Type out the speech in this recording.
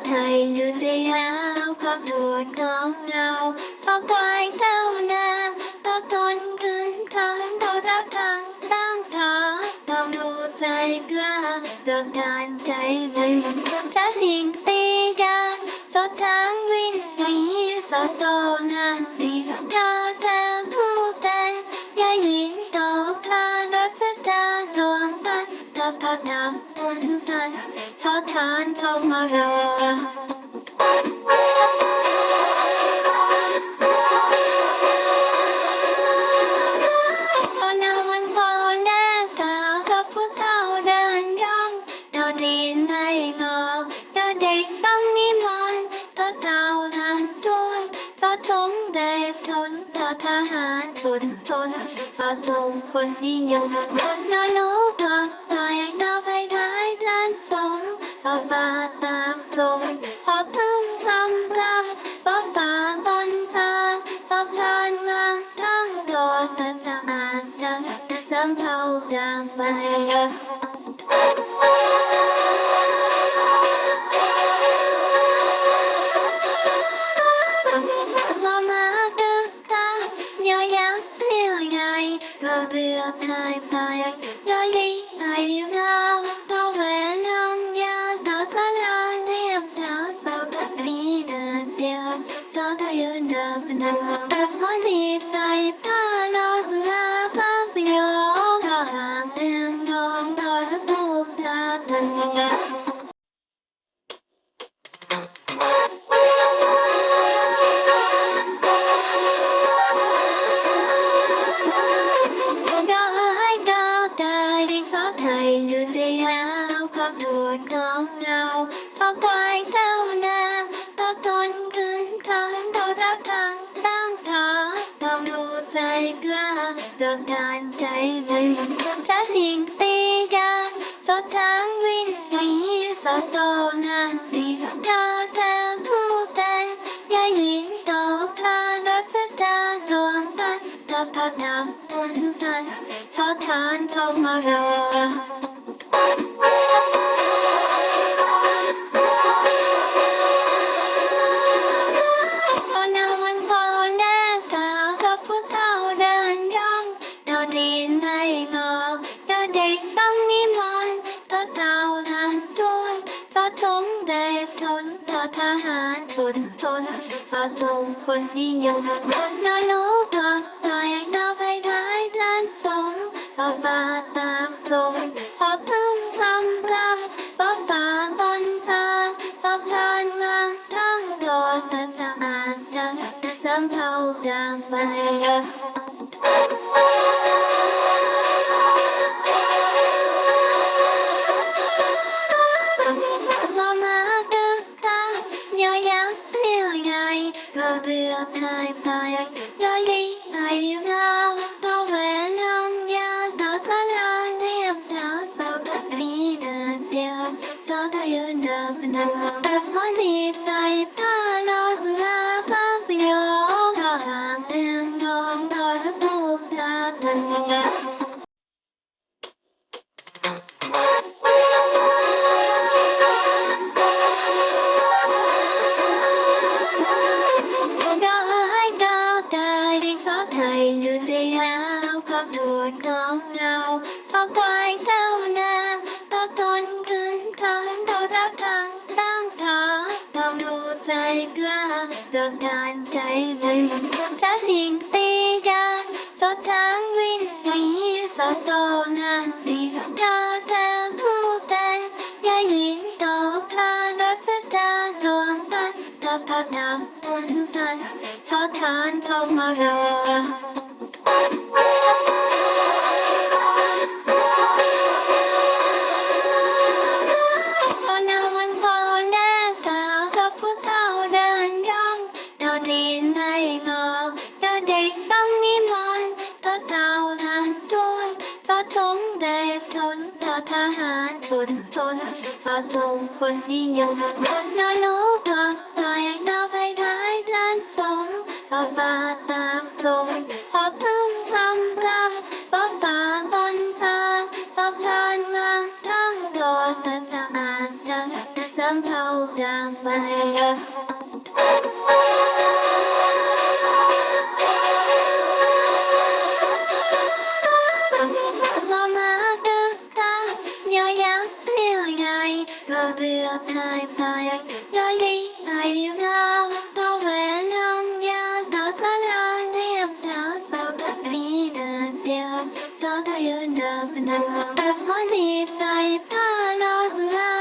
อบให้ยืนได้ยาวพักดูดน้องเงาพอกกายเท่านานพักทนคืนทางเท่ารักทางร่างทางต้องดูใจกล้าต้องทานใจเลยถ้าสิ่งตีกันเพราะเธ นถ้าพอดำต้นตันขอทานเข้ามารอพอน องเราพอตายเท่านั้นต่อตนคืนทางต่อรักทางตั้งทางต้องดูใจกล้าต้องการใจเลยถ้าสิ่งตีกันก็ทางวิ่งหนีสอโตงานดีถ้าเธอคู่กันอย่ายิงตกทางรักษาตาดวงตันถ้าพอดำต้นตันขอทานเข้ามารอ ทงเด็กทนต่อทหารทุนทนต่อลงคนนิยมคนนอนรู้ตัวต่อยต่อไปท้ายด้านตรงต่อบาตามตรงพอพึ่งทำรังปอบตาบนทางปอบทานงานทั้งโดดแต่สะอาดจังแต่สัมเภาดังไป เยอะเรามาดึกตาอย่ายักเลี้ยวใหญ่เราเบื่อพายไปเราดีไปเราเราแหวนลองย ดวงของเราพอตายเท่านั้นต่อตนคืนทางต่อรักทางตั้งทางต้องดูใจกล้าต้องการใจเลยถ้าสิ่งตีกันก็ทางวิ่งหนีสอโตงานดีถ้าเธอคู่กันอย่ายิงตกทางรักษาตาดวงตันถ้าพอดำต้นตันขอทานเข้ามารอ ทนต่อทหารทุนทนต่อลงคนนิยมคนน่ารู้ตัวต่อยต่อไปท้ายด้านตรงต่อบาตามตรงพอพึ่ง Робила найбає, далі наївляла Повеляння затмаляння Та собразвіна п'я Задаю давно Та політа і пала зла